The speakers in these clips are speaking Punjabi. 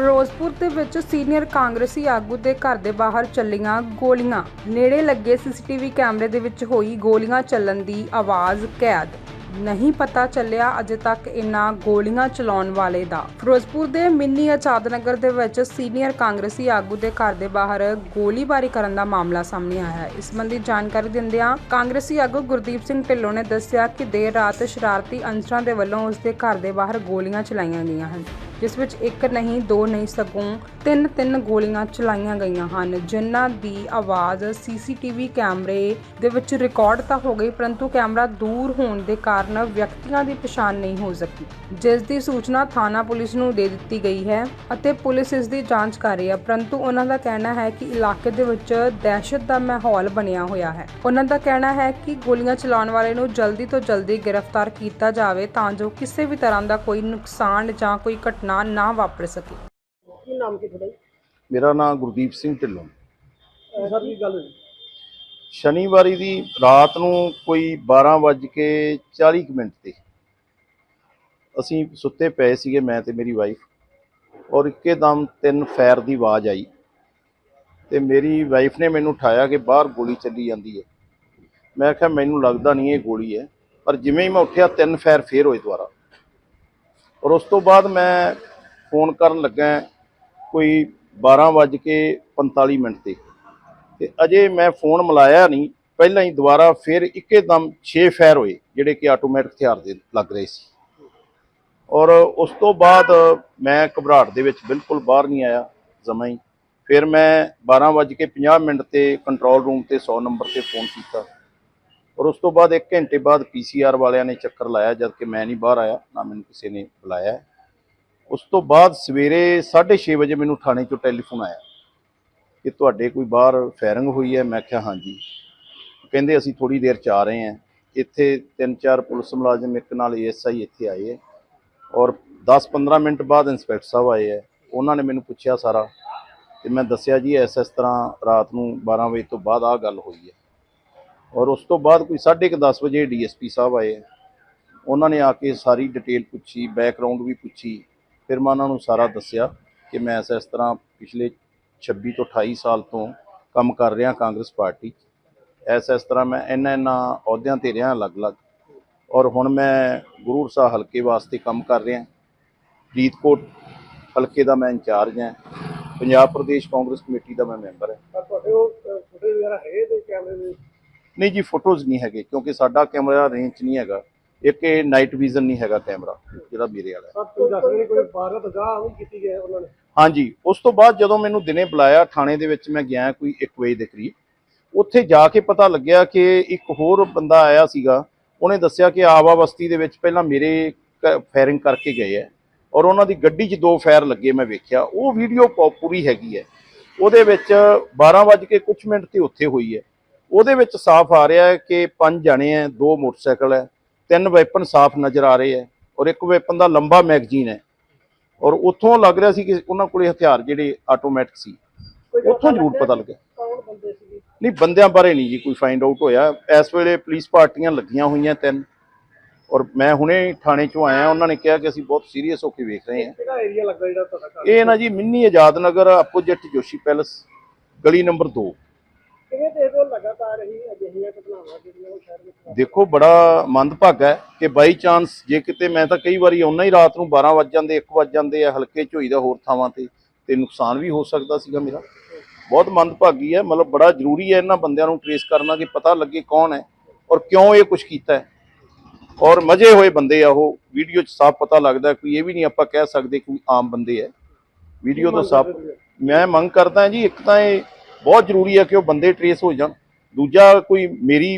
ਫਿਰੋਜ਼ਪੁਰ ਦੇ ਵਿੱਚ ਸੀਨੀਅਰ ਕਾਂਗਰਸੀ ਆਗੂ ਦੇ ਘਰ ਦੇ ਬਾਹਰ ਚੱਲੀਆਂ ਗੋਲੀਆਂ। ਨੇੜੇ ਲੱਗੇ ਸੀਸੀਟੀਵੀ ਕੈਮਰੇ ਦੇ ਵਿੱਚ ਹੋਈ ਗੋਲੀਆਂ ਚੱਲਣ ਦੀ ਆਵਾਜ਼ ਕੈਦ। ਨਹੀਂ ਪਤਾ ਚੱਲਿਆ ਅਜੇ ਤੱਕ ਇਨ੍ਹਾਂ ਗੋਲੀਆਂ ਚਲਾਉਣ ਵਾਲੇ ਦਾ। ਫਿਰੋਜ਼ਪੁਰ ਦੇ ਮਿੰਨੀ ਆਜ਼ਾਦ ਨਗਰ ਦੇ ਵਿੱਚ ਸੀਨੀਅਰ ਕਾਂਗਰਸੀ ਆਗੂ ਦੇ ਘਰ ਦੇ ਬਾਹਰ ਗੋਲੀਬਾਰੀ ਕਰਨ ਦਾ ਮਾਮਲਾ ਸਾਹਮਣੇ ਆਇਆ ਹੈ। ਇਸ ਸੰਬੰਧੀ ਜਾਣਕਾਰੀ ਦਿੰਦਿਆਂ ਕਾਂਗਰਸੀ ਆਗੂ ਗੁਰਦੀਪ ਸਿੰਘ ਢਿੱਲੋਂ ਨੇ ਦੱਸਿਆ ਕਿ ਦੇਰ ਰਾਤ ਸ਼ਰਾਰਤੀ ਅਨਸਰਾਂ ਦੇ ਵੱਲੋਂ ਉਸ ਦੇ ਘਰ ਦੇ ਬਾਹਰ ਗੋਲੀਆਂ ਚਲਾਈਆਂ ਗਈਆਂ ਹਨ। ਜਿਸ ਵਿੱਚ ਇੱਕ ਨਹੀਂ, ਦੋ ਨਹੀਂ ਸਗੋਂ ਤਿੰਨ ਤਿੰਨ ਗੋਲੀਆਂ ਚਲਾਈਆਂ ਗਈਆਂ ਹਨ। ਜਿਨ੍ਹਾਂ ਦੀ ਆਵਾਜ਼ ਸੀਸੀਟੀਵੀ ਕੈਮਰੇ ਦੇ ਵਿੱਚ ਰਿਕਾਰਡ ਤਾਂ ਹੋ ਗਈ, ਪਰੰਤੂ ਕੈਮਰਾ ਦੂਰ ਹੋਣ ਦੇ ਕਾਰਨ ਵਿਅਕਤੀਆਂ ਦੀ ਪਛਾਣ ਨਹੀਂ ਹੋ ਸਕੀ। ਜਿਸ ਦੀ ਸੂਚਨਾ ਥਾਣਾ ਪੁਲਿਸ ਨੂੰ ਦੇ ਦਿੱਤੀ ਗਈ ਹੈ ਅਤੇ ਪੁਲਿਸ ਇਸ ਦੀ ਜਾਂਚ ਕਰ ਰਹੀ ਹੈ। ਪਰੰਤੂ ਉਹਨਾਂ ਦਾ ਕਹਿਣਾ ਹੈ ਕਿ ਇਲਾਕੇ ਦੇ ਵਿੱਚ ਦਹਿਸ਼ਤ ਦਾ ਮਾਹੌਲ ਬਣਿਆ ਹੋਇਆ ਹੈ। ਉਹਨਾਂ ਦਾ ਕਹਿਣਾ ਹੈ ਕਿ ਗੋਲੀਆਂ ਚਲਾਉਣ ਵਾਲੇ ਨੂੰ ਜਲਦੀ ਤੋਂ ਜਲਦੀ ਗ੍ਰਿਫਤਾਰ ਕੀਤਾ ਜਾਵੇ ਤਾਂ ਜੋ ਕਿਸੇ ਵੀ ਤਰ੍ਹਾਂ ਦਾ ਕੋਈ ਨੁਕਸਾਨ ਜਾਂ ਕੋਈ ਘਟਨਾ ਨਾ ਵਾਪਰ ਸਕੇ। ਕੀ ਨਾਮ ਕੀ ਤੁਹਾਡਾ ਜੀ? ਮੇਰਾ ਨਾਮ ਗੁਰਦੀਪ ਸਿੰਘ ਢਿੱਲੋਂ। ਸਰ ਕੀ ਗੱਲ ਹੋਈ? ਸ਼ਨੀਵਾਰੀ ਦੀ ਰਾਤ ਨੂੰ ਕੋਈ 12 ਵੱਜ ਕੇ 40 ਕੁ ਮਿੰਟ ਤੇ ਅਸੀਂ ਸੁੱਤੇ ਪਏ ਸੀਗੇ ਮੈਂ ਤੇ ਮੇਰੀ ਵਾਈਫ ਔਰ ਇੱਕੇਦਮ ਤਿੰਨ ਫਾਇਰ ਦੀ ਆਵਾਜ਼ ਆਈ ਤੇ ਮੇਰੀ ਵਾਈਫ ਨੇ ਮੈਨੂੰ ਉਠਾਇਆ ਕਿ ਬਾਹਰ ਗੋਲੀ ਚੱਲੀ ਜਾਂਦੀ ਹੈ। ਮੈਂ ਕਿਹਾ ਮੈਨੂੰ ਲੱਗਦਾ ਨਹੀਂ ਇਹ ਗੋਲੀ ਹੈ ਪਰ ਜਿਵੇਂ ਹੀ ਮੈਂ ਉੱਠਿਆ ਤਿੰਨ ਫਾਇਰ ਫੇਰ ਹੋਏ ਦੁਬਾਰਾ। ਔਰ ਉਸ ਤੋਂ ਬਾਅਦ ਮੈਂ ਫੋਨ ਕਰਨ ਲੱਗਾ ਕੋਈ 12 ਵੱਜ ਕੇ 45 ਮਿੰਟ ਤੇ। ਤੇ ਅਜੇ ਮੈਂ ਫੋਨ ਮਿਲਾਇਆ ਨਹੀਂ, ਪਹਿਲਾਂ ਹੀ ਦੁਬਾਰਾ ਫਿਰ ਇੱਕੇਦਮ 6 ਫਾਇਰ ਹੋਏ, ਜਿਹੜੇ ਕਿ ਆਟੋਮੈਟਿਕ ਹਥਿਆਰ ਦੇ ਲੱਗ ਰਹੇ ਸੀ। ਔਰ ਉਸ ਤੋਂ ਬਾਅਦ ਮੈਂ ਘਬਰਾਹਟ ਦੇ ਵਿੱਚ ਬਿਲਕੁਲ ਬਾਹਰ ਨਹੀਂ ਆਇਆ ਜਮਾਂ ਹੀ। ਫਿਰ ਮੈਂ 12:50 ਮਿੰਟ ਤੇ ਕੰਟਰੋਲ ਰੂਮ ਤੇ 100 ਨੰਬਰ ਤੇ ਫੋਨ ਕੀਤਾ। ਔਰ ਉਸ ਤੋਂ ਬਾਅਦ 1 ਘੰਟੇ ਬਾਅਦ ਪੀਸੀਆਰ ਵਾਲਿਆਂ ਨੇ ਚੱਕਰ ਲਾਇਆ ਜਦ ਕਿ ਮੈਂ ਨਹੀਂ ਬਾਹਰ ਆਇਆ, ਨਾ ਮੈਨੂੰ ਕਿਸੇ ਨੇ ਬੁਲਾਇਆ। ਉਸ ਤੋਂ ਬਾਅਦ ਸਵੇਰੇ 6:30 ਵਜੇ ਮੈਨੂੰ ਥਾਣੇ ਚੋਂ ਟੈਲੀਫੋਨ ਆਇਆ ਕਿ ਤੁਹਾਡੇ ਕੋਈ ਬਾਹਰ ਫਾਇਰਿੰਗ ਹੋਈ ਹੈ। ਮੈਂ ਕਿਹਾ, ਹਾਂਜੀ। ਕਹਿੰਦੇ, ਅਸੀਂ ਥੋੜੀ ਦੇਰ ਚ ਆ ਰਹੇ ਹਾਂ। ਇੱਥੇ ਤਿੰਨ ਚਾਰ ਪੁਲਿਸ ਮੁਲਾਜ਼ਮ ਇੱਕ ਨਾਲ ਏਐਸਆਈ ਇੱਥੇ ਆਏ ਹੈ ਔਰ 10-15 ਮਿੰਟ ਬਾਅਦ ਇੰਸਪੈਕਟਰ ਸਾਹਿਬ ਆਏ ਹੈ। ਉਹਨਾਂ ਨੇ ਮੈਨੂੰ ਪੁੱਛਿਆ ਸਾਰਾ ਤੇ ਮੈਂ ਦੱਸਿਆ ਜੀ ਐਸ ਇਸ ਤਰ੍ਹਾਂ ਰਾਤ ਨੂੰ 12 ਵਜੇ ਤੋਂ ਬਾਅਦ ਆਹ ਗੱਲ ਹੋਈ ਹੈ। ਔਰ ਉਸ ਤੋਂ ਬਾਅਦ ਕੋਈ 10:30 ਵਜੇ ਡੀਐਸਪੀ ਸਾਹਿਬ ਆਏ ਉਹਨਾਂ ਨੇ ਆ ਕੇ ਸਾਰੀ ਡਿਟੇਲ ਪੁੱਛੀ, ਬੈਕਗ੍ਰਾਉਂਡ ਵੀ ਪੁੱਛੀ। ਫਿਰ ਮੈਂ ਉਹਨਾਂ ਨੂੰ ਸਾਰਾ ਦੱਸਿਆ ਕਿ ਮੈਂ ਇਸ ਇਸ ਤਰ੍ਹਾਂ ਪਿਛਲੇ 26 ਤੋਂ 28 ਸਾਲ ਤੋਂ ਕੰਮ ਕਰ ਰਿਹਾ ਕਾਂਗਰਸ ਪਾਰਟੀ 'ਚ। ਇਸ ਤਰ੍ਹਾਂ ਮੈਂ ਇੰਨਾ ਇੰਨਾ ਅਹੁਦਿਆਂ ਤੇ ਰਿਹਾ ਅਲੱਗ-ਅਲੱਗ। ਔਰ ਹੁਣ ਮੈਂ ਗੁਰੂ ਸਾਹਿਬ ਹਲਕੇ ਵਾਸਤੇ ਕੰਮ ਕਰ ਰਿਹਾ। ਫਰੀਦਕੋਟ ਹਲਕੇ ਦਾ ਮੈਂ ਇੰਚਾਰਜ ਹਾਂ। ਪੰਜਾਬ ਪ੍ਰਦੇਸ਼ ਕਾਂਗਰਸ ਕਮੇਟੀ ਦਾ ਮੈਂ ਮੈਂਬਰ ਹਾਂ। ਤੁਹਾਡੇ ਉਹ ਫੋਟੋ ਵਗੈਰਾ ਹੈ ਤੇ ਕੈਮਰੇ ਦੇ? ਨਹੀਂ ਜੀ ਫੋਟੋਜ਼ ਨਹੀਂ ਹੈਗੇ ਕਿਉਂਕਿ ਸਾਡਾ ਕੈਮਰਾ ਰੇਂਜ ਨਹੀਂ ਹੈਗਾ। ਇੱਕ ਇਹ ਨਾਈਟ ਵਿਜ਼ਨ ਨਹੀਂ ਹੈਗਾ ਕੈਮਰਾ ਜਿਹੜਾ ਮੇਰੇ ਵਾਲਾ ਦੱਸ ਰਹੇ ਕੋਈ ਕੀਤੀ ਗਈ ਉਹਨਾਂ ਨੇ? ਹਾਂਜੀ ਉਸ ਤੋਂ ਬਾਅਦ ਜਦੋਂ ਮੈਨੂੰ ਦਿਨੇ ਬੁਲਾਇਆ ਥਾਣੇ ਦੇ ਵਿੱਚ ਮੈਂ ਗਿਆ ਕੋਈ 1 ਵਜੇ ਦੇ ਕਰੀਬ ਉੱਥੇ ਜਾ ਕੇ ਪਤਾ ਲੱਗਿਆ ਕਿ ਇੱਕ ਹੋਰ ਬੰਦਾ ਆਇਆ ਸੀਗਾ। ਉਹਨੇ ਦੱਸਿਆ ਕਿ ਆਵਾ ਬਸਤੀ ਦੇ ਵਿੱਚ ਪਹਿਲਾਂ ਮੇਰੇ ਫਾਇਰਿੰਗ ਕਰਕੇ ਗਏ ਹੈ ਔਰ ਉਹਨਾਂ ਦੀ ਗੱਡੀ 'ਚ ਦੋ ਫਾਇਰ ਲੱਗੇ ਮੈਂ ਵੇਖਿਆ। ਉਹ ਵੀਡੀਓ ਪੂਰੀ ਹੈਗੀ ਹੈ। ਉਹਦੇ ਵਿੱਚ 12 ਵੱਜ ਕੇ ਕੁਝ ਮਿੰਟ ਤੇ ਉੱਥੇ ਹੋਈ ਹੈ। ਉਹਦੇ ਵਿੱਚ ਸਾਫ਼ ਆ ਰਿਹਾ ਹੈ ਕਿ ਪੰਜ ਜਣੇ ਹੈ ਦੋ ਮੋਟਰਸਾਈਕਲ ਹੈ। ਤਿੰਨ ਵੈਪਨ ਸਾਫ਼ ਨਜ਼ਰ ਆ ਰਹੇ ਹੈ ਔਰ ਇੱਕ ਵੈਪਨ ਦਾ ਲੰਬਾ ਮੈਗਜ਼ੀਨ ਹੈ। ਔਰ ਉੱਥੋਂ ਲੱਗ ਰਿਹਾ ਸੀ ਕਿ ਉਹਨਾਂ ਕੋਲੇ ਹਥਿਆਰ ਜਿਹੜੇ ਆਟੋਮੈਟਿਕ ਸੀ। ਉੱਥੋਂ ਜ਼ਰੂਰ ਪਤਾ ਲੱਗਿਆ। ਕੌਣ ਬੰਦੇ ਸੀਗੇ? ਨਹੀਂ ਬੰਦਿਆਂ ਬਾਰੇ ਨਹੀਂ ਜੀ ਕੋਈ ਫਾਈਂਡ ਆਊਟ ਹੋਇਆ। ਇਸ ਵੇਲੇ ਪੁਲਿਸ ਪਾਰਟੀਆਂ ਲੱਗੀਆਂ ਹੋਈਆਂ ਤਿੰਨ। ਔਰ ਮੈਂ ਹੁਣੇ ਥਾਣੇ ਚੋਂ ਆਇਆ ਉਹਨਾਂ ਨੇ ਕਿਹਾ ਕਿ ਅਸੀਂ ਬਹੁਤ ਸੀਰੀਅਸ ਹੋ ਕੇ ਵੇਖ ਰਹੇ ਹਾਂ। ਕਿਹੜਾ ਏਰੀਆ ਲੱਗਦਾ ਜਿਹੜਾ ਤੁਹਾਡਾ ਘਰ? ਇਹ ਨਾ ਜੀ mini Azad Nagar opposite Joshi palace ਗਲੀ ਨੰਬਰ 2 ਕਿਵੇਂ ਦੇਖਦੇ ਹੋ ਲਗਾਤਾਰ ਹੀ ਅਜਿਹੀਆਂ ਘਟਨਾਵਾਂ ਜਿਹੜੀਆਂ ਉਹ ਸ਼ਹਿਰ ਵਿੱਚ ਦੇਖੋ, ਬੜਾ ਮੰਦਭਾਗਾ ਹੈ ਕਿ ਬਾਈ ਚਾਂਸ ਜੇ ਕਿਤੇ ਮੈਂ ਤਾਂ ਕਈ ਵਾਰੀ ਆਉਣਾ ਹੀ ਰਾਤ ਨੂੰ 12 ਵੱਜ ਜਾਂਦੇ 1 ਵੱਜ ਜਾਂਦੇ ਆ, ਹਲਕੇ ਚ ਹੋਈਦਾ ਹੋਰ ਥਾਵਾਂ ਤੇ ਤੇ ਨੁਕਸਾਨ ਵੀ ਹੋ ਸਕਦਾ ਸੀਗਾ ਮੇਰਾ। ਬਹੁਤ ਮੰਦਭਾਗੀ ਹੈ, ਮਤਲਬ ਬੜਾ ਜ਼ਰੂਰੀ ਹੈ ਇਹਨਾਂ ਬੰਦਿਆਂ ਨੂੰ ਟ੍ਰੇਸ ਕਰਨਾ ਕਿ ਪਤਾ ਲੱਗੇ ਕੌਣ ਹੈ ਔਰ ਕਿਉਂ ਇਹ ਕੁਝ ਕੀਤਾ ਹੈ। ਔਰ ਮਜੇ ਹੋਏ ਬੰਦੇ ਆ ਉਹ ਵੀਡੀਓ 'ਚ ਸਾਫ਼ ਪਤਾ ਲੱਗਦਾ ਕੋਈ ਇਹ ਵੀ ਨਹੀਂ ਆਪਾਂ ਕਹਿ ਸਕਦੇ ਕੋਈ ਆਮ ਬੰਦੇ ਹੈ। ਵੀਡੀਓ ਤੋਂ ਸਾਫ਼ ਮੈਂ ਮੰਗ ਕਰਦਾ ਜੀ, ਇੱਕ ਤਾਂ ਇਹ ਬਹੁਤ ਜ਼ਰੂਰੀ ਹੈ ਕਿ ਉਹ ਬੰਦੇ ਟ੍ਰੇਸ ਹੋ ਜਾਣ। ਦੂਜਾ ਕੋਈ ਮੇਰੀ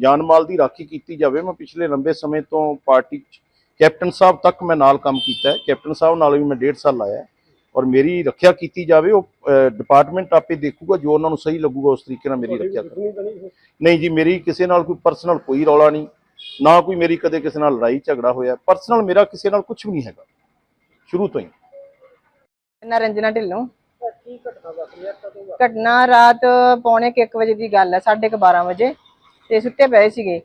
ਜਾਨ ਮਾਲ ਦੀ ਰਾਖੀ ਕੀਤੀ ਜਾਵੇ ਮੈਂ ਪਿਛਲੇ ਲੰਬੇ ਸਮੇਂ ਤੋਂ ਪਾਰਟੀ 'ਚ ਕੈਪਟਨ ਸਾਹਿਬ ਤੱਕ ਮੈਂ ਨਾਲ ਕੰਮ ਕੀਤਾ ਹੈ। ਕੈਪਟਨ ਸਾਹਿਬ ਨਾਲ ਵੀ ਮੈਂ 1.5 ਸਾਲ ਲਾਇਆ ਹੈ। ਔਰ ਮੇਰੀ ਰੱਖਿਆ ਕੀਤੀ ਜਾਵੇ ਉਹ ਡਿਪਾਰਟਮੈਂਟ ਆਪੇ ਦੇਖੂਗਾ ਜੋ ਉਹਨਾਂ ਨੂੰ ਸਹੀ ਲੱਗੂਗਾ ਉਸ ਤਰੀਕੇ ਨਾਲ ਮੇਰੀ ਰੱਖਿਆ ਕਰ ਨਹੀਂ ਜੀ ਮੇਰੀ ਕਿਸੇ ਨਾਲ ਕੋਈ ਪਰਸਨਲ ਕੋਈ ਰੌਲਾ ਨਹੀਂ ਨਾ ਕੋਈ ਮੇਰੀ ਕਦੇ ਕਿਸੇ ਨਾਲ ਲੜਾਈ ਝਗੜਾ ਹੋਇਆ। ਪਰਸਨਲ ਮੇਰਾ ਕਿਸੇ ਨਾਲ ਕੁਝ ਵੀ ਨਹੀਂ ਹੈਗਾ। ਸ਼ੁਰੂ ਤੋਂ ਹੀ। ਨਰੰਜਨਾ ਢਿੱਲੋਂ। ਕੀ ਘਟਨਾ ਵਾਪਰੀ ਹੈ? ਕਦੋਂ ਵਾਪਰੀ? ਘਟਨਾ ਰਾਤ ਪੌਣੇ 1 ਵਜੇ ਦੀ ਗੱਲ ਹੈ 12:30 ਵਜੇ। ਤੇ ਸੁੱਤੇ ਪਏ ਸੀਗੇ।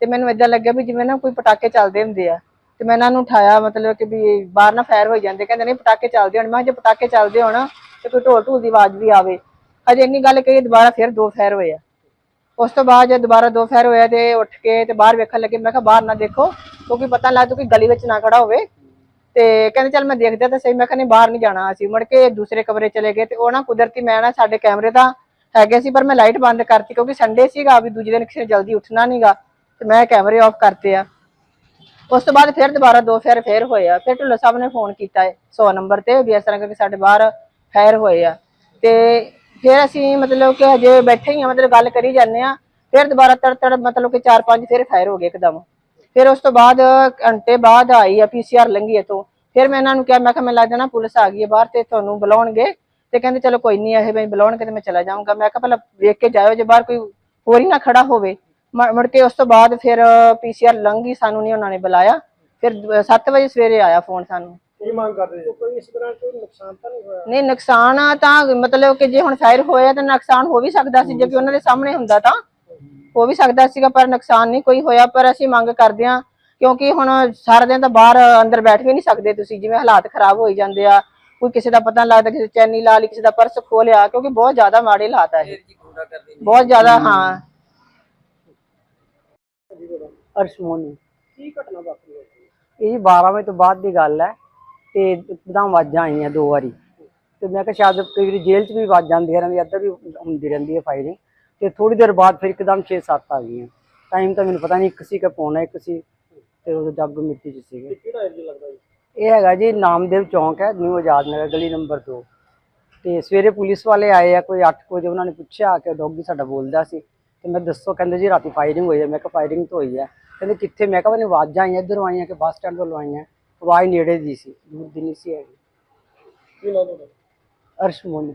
ਤੇ ਮੈਨੂੰ ਇਦਾਂ ਲੱਗਿਆ ਵੀ ਜਿਵੇਂ ਨਾ ਕੋਈ ਪਟਾਕੇ ਚੱਲਦੇ ਹੁੰਦੇ ਆ। ਤੇ ਮੈਂ ਇਹਨਾਂ ਨੂੰ ਉਠਾਇਆ, ਮਤਲਬ ਕਿ ਵੀ ਬਾਹਰ ਨਾ ਫਾਇਰ ਹੋ ਜਾਂਦੇ। ਕਹਿੰਦੇ, ਨਹੀਂ, ਪਟਾਕੇ ਚੱਲਦੇ ਹੋਣ। ਮੈਂ ਕਿਹਾ, ਜੇ ਪਟਾਕੇ ਚੱਲਦੇ ਹੋਣ ਤੇ ਕੋਈ ਢੋਲ ਢੂਲ ਦੀ ਆਵਾਜ਼ ਵੀ ਆਵੇ। ਅਜੇ ਇੰਨੀ ਗੱਲ ਕਹੀ ਦੁਬਾਰਾ ਫਿਰ ਦੋ ਫਾਇਰ ਹੋਏ ਆ। ਉਸ ਤੋਂ ਬਾਅਦ ਜਦ ਦੁਬਾਰਾ ਦੋ ਫਾਇਰ ਹੋਇਆ ਤੇ ਉੱਠ ਕੇ ਤੇ ਬਾਹਰ ਵੇਖਣ ਲੱਗੇ, ਮੈਂ ਕਿਹਾ, ਬਾਹਰ ਨਾ ਦੇਖੋ, ਕਿਉਂਕਿ ਪਤਾ ਲੱਗ ਕਿ ਗਲੀ ਵਿੱਚ ਨਾ ਖੜਾ ਹੋਵੇ। ਤੇ ਕਹਿੰਦੇ ਚੱਲ ਮੈਂ ਦੇਖਦਾ ਤਾਂ ਸਹੀ। ਮੈਂ ਕਿਹਾ ਬਾਹਰ ਨਹੀਂ ਜਾਣਾ ਅਸੀਂ। ਮੁੜ ਕੇ ਦੂਸਰੇ ਕਮਰੇ ਚਲੇ ਗਏ ਤੇ ਉਹ ਨਾ ਕੁਦਰਤੀ ਮੈਂ ਨਾ ਸਾਡੇ ਕੈਮਰੇ ਦਾ ਹੈਗੇ ਸੀ, ਪਰ ਮੈਂ ਲਾਈਟ ਬੰਦ ਕਰਤੀ ਕਿਉਂਕਿ ਸੰਡੇ ਸੀਗਾ ਵੀ ਦੂਜੇ ਦਿਨ ਕਿਸੇ ਨੇ ਜਲਦੀ ਉੱਠਣਾ ਨਹੀਂਗਾ ਤੇ ਮੈਂ ਕੈਮਰੇ ਆਫ ਕਰਤੇ ਆ। ਉਸ ਤੋਂ ਬਾਅਦ ਫਿਰ ਦੁਬਾਰਾ ਦੋ ਫੇਰ ਫੇਰ ਹੋਏ ਆ। ਫਿਰ ਢੁੱਲੋ ਸਾਹਿਬ ਨੇ ਫੋਨ ਕੀਤਾ ਹੈ 100 ਨੰਬਰ ਤੇ ਵੀ ਇਸ ਤਰ੍ਹਾਂ ਕਰਕੇ ਸਾਡੇ ਬਾਹਰ ਫੇਰ ਹੋਏ ਆ। ਤੇ ਫਿਰ ਅਸੀਂ ਮਤਲਬ ਕਿ ਹਜੇ ਬੈਠੇ ਹੀ ਆ, ਮਤਲਬ ਗੱਲ ਕਰੀ ਜਾਂਦੇ ਆ। ਫਿਰ ਦੁਬਾਰਾ ਤੜ ਤੜ ਮਤਲਬ ਕਿ ਚਾਰ ਪੰਜ ਫੇਰ ਫਾਇਰ ਹੋ ਗਏ ਇੱਕਦਮ। ਫਿਰ ਉਸ ਤੋਂ ਬਾਅਦ ਘੰਟੇ ਬਾਅਦ ਆਈ ਆ ਪੀਸੀਆਰ ਲੰਗੀ ਇੱਥੋਂ ਫਿਰ ਮੈਂ ਇਹਨਾਂ ਨੂੰ ਕਿਹਾ ਮੈਂ ਕਿਹਾ ਮੈਨੂੰ ਲੱਗਦਾ ਨਾ ਪੁਲਿਸ ਆ ਗਈ ਹੈ ਬਾਹਰ ਤੇ ਤੁਹਾਨੂੰ ਬੁਲਾਉਣਗੇ। ਤੇ ਕਹਿੰਦੇ ਚਲੋ ਕੋਈ ਨਹੀਂ ਇਹ ਮੈਂ ਬੁਲਾਉਣਗੇ ਤੇ ਮੈਂ ਚਲਾ ਜਾਊਂਗਾ। ਮੈਂ ਕਿਹਾ ਪਹਿਲਾਂ ਵੇਖ ਕੇ ਜਾਇਓ ਜੇ ਬਾਹਰ ਕੋਈ ਹੋਰ ਹੀ ਨਾ ਖੜਾ ਹੋਵੇ। ਮ- ਮੁੜ ਕੇ ਉਸ ਤੋਂ ਬਾਅਦ ਫਿਰ ਪੀਸੀਆਰ ਲੰਗੀ ਸਾਨੂੰ ਨਹੀਂ ਉਹਨਾਂ ਨੇ ਬੁਲਾਇਆ। ਫਿਰ 7 ਵਜੇ ਸਵੇਰੇ ਆਇਆ ਫੋਨ ਸਾਨੂੰ। ਕੀ ਮੰਗ ਕਰਦੇ ਜੀ? ਕੋਈ ਇਸ ਤਰ੍ਹਾਂ ਕੋਈ ਨੁਕਸਾਨ ਤਾਂ ਨਹੀਂ ਹੋਇਆ? ਨਹੀਂ ਨੁਕਸਾਨ ਆ ਤਾਂ ਮਤਲਬ ਕਿ ਜੇ ਹੁਣ ਫਾਇਰ ਹੋਇਆ ਤਾਂ ਨੁਕਸਾਨ ਹੋ ਵੀ ਸਕਦਾ ਸੀ ਜੇ ਕਿ ਉਹਨਾਂ ਦੇ ਸਾਹਮਣੇ ਹੁੰਦਾ ਤਾਂ। ਹੋ ਵੀ ਸਕਦਾ ਸੀਗਾ ਪਰ ਨੁਕਸਾਨ ਨਹੀਂ ਕੋਈ ਹੋਇਆ ਪਰ ਅਸੀਂ ਮੰਗ ਕਰਦੇ ਹਾਂ ਕਿਉਂਕਿ ਹੁਣ ਸਾਰਾ ਦਿਨ ਤਾਂ ਬਾਹਰ ਅੰਦਰ ਬੈਠ ਵੀ ਨਹੀਂ ਸਕਦੇ ਤੁਸੀਂ ਜਿਵੇਂ ਹਾਲਾਤ ਖਰਾਬ ਹੋਈ ਜਾਂਦੇ ਆ ਕੋਈ ਕਿਸੇ ਦਾ ਪਤਾ ਨਹੀਂ ਲੱਗਦਾ ਕਿਸੇ ਚੈਨੀ ਲਾ ਲਈ ਕਿਸੇ ਦਾ ਪਰਸ ਖੋਲਿਆ ਕਿਉਂਕਿ ਬਹੁਤ ਜ਼ਿਆਦਾ ਮਾੜੇ ਹਾਲਾਤ ਆ ਇਹ। ਬਹੁਤ ਜ਼ਿਆਦਾ ਹਾਂ। ਅਰਸ਼ਮੋਨੀ ਕੀ ਘਟਨਾ ਵਾਪਰੀ ਹੈ? ਇਹ ਜੀ 12 ਵਜੇ ਤੋਂ ਬਾਅਦ ਦੀ ਗੱਲ ਹੈ ਤੇ ਇੱਕਦਮ ਆਵਾਜ਼ਾਂ ਆਈਆਂ ਦੋ ਵਾਰੀ। ਤੇ ਮੈਂ ਕਿਹਾ ਸ਼ਾਇਦ ਕਈ ਵਾਰੀ ਜੇਲ੍ਹ 'ਚ ਵੀ ਆਵਾਜ਼ਾਂ ਆਉਂਦੀਆਂ ਰਹਿੰਦੀਆਂ ਇੱਧਰ ਵੀ ਹੁੰਦੀ ਰਹਿੰਦੀ ਹੈ ਫਾਇਰਿੰਗ ਤੇ ਥੋੜੀ ਦੇਰ ਬਾਅਦ ਫਿਰ ਇੱਕਦਮ 6-7 ਆ ਗਈਆਂ। ਟਾਈਮ ਤਾਂ ਮੈਨੂੰ ਪਤਾ ਨਹੀਂ ਇੱਕ ਸੀ ਕਿ ਪੌਣਾ ਇੱਕ ਸੀ ਤੇ ਉਹ ਜੱਗ ਮਿੱਟੀ 'ਚ ਸੀਗੇ। ਕਿਹੜਾ ਏਰੀਆ ਲੱਗਦਾ ਜੀ? ਇਹ ਹੈਗਾ ਜੀ ਨਾਮਦੇਵ ਚੌਂਕ ਹੈ ਨਿਊ ਆਜ਼ਾਦ ਨਗਰ ਗਲੀ ਨੰਬਰ 2 ਤੇ ਸਵੇਰੇ ਪੁਲਿਸ ਵਾਲੇ ਆਏ ਆ ਕੋਈ 8 ਵਜੇ ਉਹਨਾਂ ਨੇ ਪੁੱਛਿਆ ਕਿ ਡੌਗੀ ਸਾਡਾ ਬੋਲਦਾ ਸੀ। ਤੇ ਮੈਂ ਦੱਸੋ ਕਹਿੰਦੇ ਜੀ ਰਾਤੀ ਫਾਇਰਿੰਗ ਹੋਈ ਹੈ ਮੈਂ ਕਿਹਾ ਫਾਇਰਿੰਗ ਤਾਂ ਹੋਈ ਹੈ ਕਹਿੰਦੇ ਕਿੱਥੇ? ਮੈਂ ਕਿਹਾ ਮੈਨੂੰ ਆਵਾਜ਼ਾਂ ਆਈਆਂ ਇੱਧਰੋਂ ਆਈਆਂ ਕਿ ਬੱਸ ਸਟੈਂਡ ਵੱਲੋਂ ਆਈਆਂ। ਆਵਾਜ਼ ਨੇੜੇ ਦੀ ਸੀ ਦੂਰ ਦੀ ਨਹੀਂ ਸੀ ਹੈਗੀ ਕੀ ਨਾਮ ਤੁਹਾਡਾ? ਅਰਸ਼ਮੋਨੀ